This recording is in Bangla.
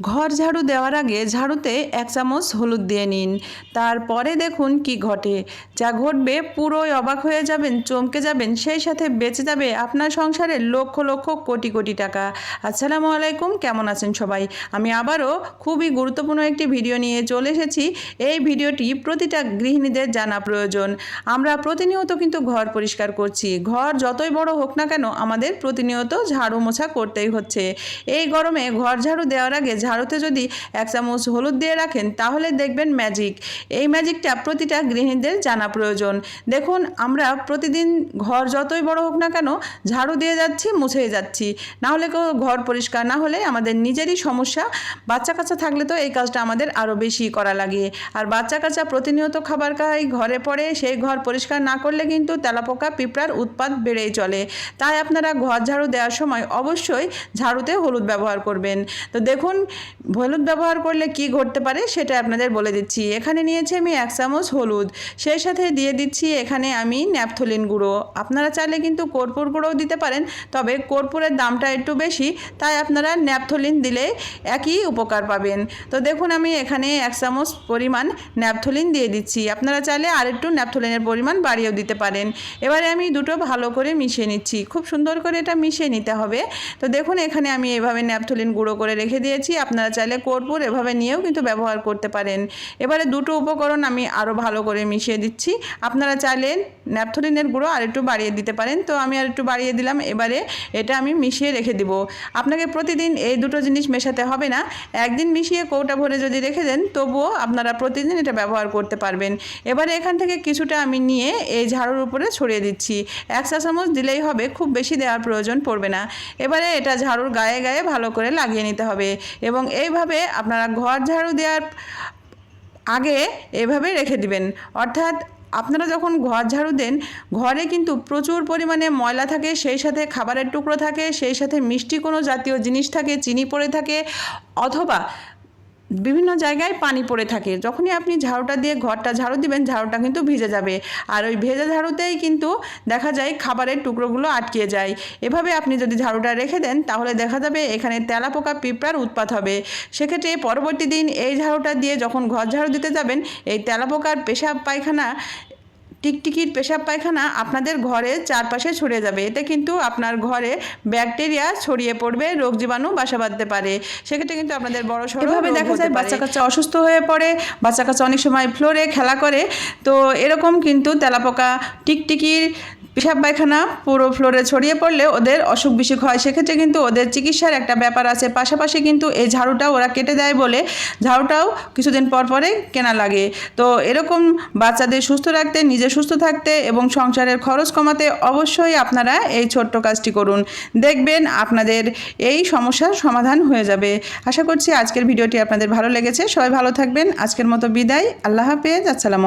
ঘর ঝাড়ু দেওয়ার আগে ঝাড়ুতে এক চামচ হলুদ দিয়ে নিন। তারপরে দেখুন কি ঘটে। যা ঘটবে পুরোই অবাক হয়ে যাবেন, চমকে যাবেন, সেই সাথে বেঁচে যাবে আপনার সংসারের লক্ষ লক্ষ কোটি কোটি টাকা। আসসালামু আলাইকুম, কেমন আছেন সবাই? আমি আবারও খুবই গুরুত্বপূর্ণ একটি ভিডিও নিয়ে চলে এসেছি। এই ভিডিওটি প্রতিটা গৃহিণীদের জানা প্রয়োজন। আমরা প্রতিনিয়ত কিন্তু ঘর পরিষ্কার করছি। ঘর যতই বড় হোক না কেন আমাদের প্রতিনিয়ত ঝাড়ু মোছা করতেই হচ্ছে। এই গরমে ঘর ঝাড়ু দেওয়ার আগে ঝাড়ুতে যদি এক চামচ হলুদ দিয়ে রাখেন, তাহলে দেখবেন ম্যাজিক এই ম্যাজিকটা প্রতিটা গৃহিণীদের জানা প্রয়োজন। দেখুন, আমরা প্রতিদিন ঘর যতই বড় হোক না কেন, ঝাড়ু দিয়ে যাচ্ছি, মুছেই যাচ্ছি। না হলে কেউ ঘর পরিষ্কার না হলে আমাদের নিজেরই সমস্যা। বাচ্চা কাচ্চা থাকলে তো এই কাজটা আমাদের আরও বেশি করা লাগে। আর বাচ্চা কাচ্চা প্রতিনিয়ত খাবার খায়, ঘরে পড়ে, সেই ঘর পরিষ্কার না করলে কিন্তু তেলাপোকা, পিঁপড়ার উৎপাত বেড়েই চলে। তাই আপনারা ঘর ঝাড়ু দেওয়ার সময় অবশ্যই ঝাড়ুতে হলুদ ব্যবহার করবেন। তো দেখুন হলুদ ব্যবহার করলে কি ঘটতে পারে সেটা আপনাদের বলে দিচ্ছি। এখানে নিয়েছি আমি এক চামচ হলুদ। সেই সাথে দিয়ে দিচ্ছি এখানে আমি ন্যাপথলিন গুঁড়ো। আপনারা চাইলে কিন্তু কর্পূর গুঁড়োও দিতে পারেন, তবে কর্পূরের দামটা একটু বেশি, তাই আপনারা ন্যাপথলিন দিলে একই উপকার পাবেন। তো দেখুন আমি এখানে এক চামচ পরিমাণ ন্যাপথলিন দিয়ে দিচ্ছি। আপনারা চাইলে আরেকটু ন্যাপথলিনের পরিমাণ বাড়িয়েও দিতে পারেন। এবারে আমি দুটো ভালো করে মিশিয়ে নিচ্ছি। খুব সুন্দর করে এটা মিশিয়ে নিতে হবে। তো দেখুন এখানে আমি এভাবে ন্যাপথলিন গুঁড়ো করে রেখে দিয়েছি। আপনারা চাইলে কর্পূর এভাবে নিয়েও কিন্তু ব্যবহার করতে পারেন। এবারে দুটো উপকরণ আমি আরও ভালো করে মিশিয়ে দিচ্ছি। আপনারা চাইলে ন্যাপথলিনের গুঁড়ো আর একটু বাড়িয়ে দিতে পারেন। তো আমি আর একটু বাড়িয়ে দিলাম, এবারে এটা আমি মিশিয়ে রেখে দিব। আপনাকে প্রতিদিন এই দুটো জিনিস মেশাতে হবে না। একদিন মিশিয়ে কৌটা ভরে যদি রেখে দেন, তবুও আপনারা প্রতিদিন এটা ব্যবহার করতে পারবেন। এবারে এখান থেকে কিছুটা আমি নিয়ে এই ঝাড়ুর উপরে ছড়িয়ে দিচ্ছি। এক চা চামচ দিলেই হবে, খুব বেশি দেওয়ার প্রয়োজন পড়বে না। এবারে এটা ঝাড়ুর গায়ে গায়ে ভালো করে লাগিয়ে নিতে হবে। এবং এইভাবে আপনারা ঘর ঝাড়ু দেওয়ার আগে এভাবে রেখে দিবেন। অর্থাৎ আপনারা যখন ঘর ঝাড়ু দেন, ঘরে কিন্তু প্রচুর পরিমাণে ময়লা থাকে, সেই সাথে খাবারের টুকরো থাকে, সেই সাথে মিষ্টি কোনো জাতীয় জিনিস থাকে, চিনি পড়ে থাকে, অথবা বিভিন্ন জায়গায় পানি পড়ে থাকে। যখনই আপনি ঝাড়ুটা দিয়ে ঘরটা ঝাড়ু দিবেন, ঝাড়ুটা কিন্তু ভিজে যাবে। আর ওই ভেজা ঝাড়ুতেই কিন্তু দেখা যায় খাবারের টুকরোগুলো আটকে যায়। এভাবে আপনি যদি ঝাড়ুটা রেখে দেন, তাহলে দেখা যাবে এখানে তেলাপোকা পিঁপড়ার উৎপাত হবে। সেক্ষেত্রে পরবর্তী দিন এই ঝাড়ুটা দিয়ে যখন ঘর ঝাড়ু দিতে যাবেন, এই তেলাপোকার পেশাব পায়খানা টিকটিকির পেশাব পায়খানা আপনাদের ঘরের চারপাশে ছড়িয়ে যাবে। এতে কিন্তু আপনার ঘরে ব্যাকটেরিয়া ছড়িয়ে পড়বে রোগ জীবাণু বাসা বাঁধতে পারে। সেক্ষেত্রে কিন্তু আপনাদের বড় সড়কভাবে দেখা যায় বাচ্চা কাচ্চা অসুস্থ হয়ে পড়ে বাচ্চা কাচ্চা অনেক সময় ফ্লোরে খেলা করে। তো এরকম কিন্তু তেলাপোকা টিকটিকির পেশাব পায়খানা পুরো ফ্লোরে ছড়িয়ে পড়লে ওদের অসুখ বিসুখ হয়। সেক্ষেত্রে কিন্তু ওদের চিকিৎসার একটা ব্যাপার আছে। পাশাপাশি কিন্তু এই ঝাড়ুটা ওরা কেটে দেয় বলে ঝাড়ুটাও কিছুদিন পর পরে কেনা লাগে। তো এরকম বাচ্চাদের সুস্থ রাখতে, নিজে সুস্থ থাকতে এবং সংসারের খরচ কমাতে অবশ্যই আপনারা এই ছোট্ট কাজটি করুন। দেখবেন আপনাদের এই সমস্যার সমাধান হয়ে যাবে। আশা করছি আজকের ভিডিওটি আপনাদের ভালো লেগেছে। সবাই ভালো থাকবেন। আজকের মতো বিদায়। আল্লাহ হাফেজ। আসসালামু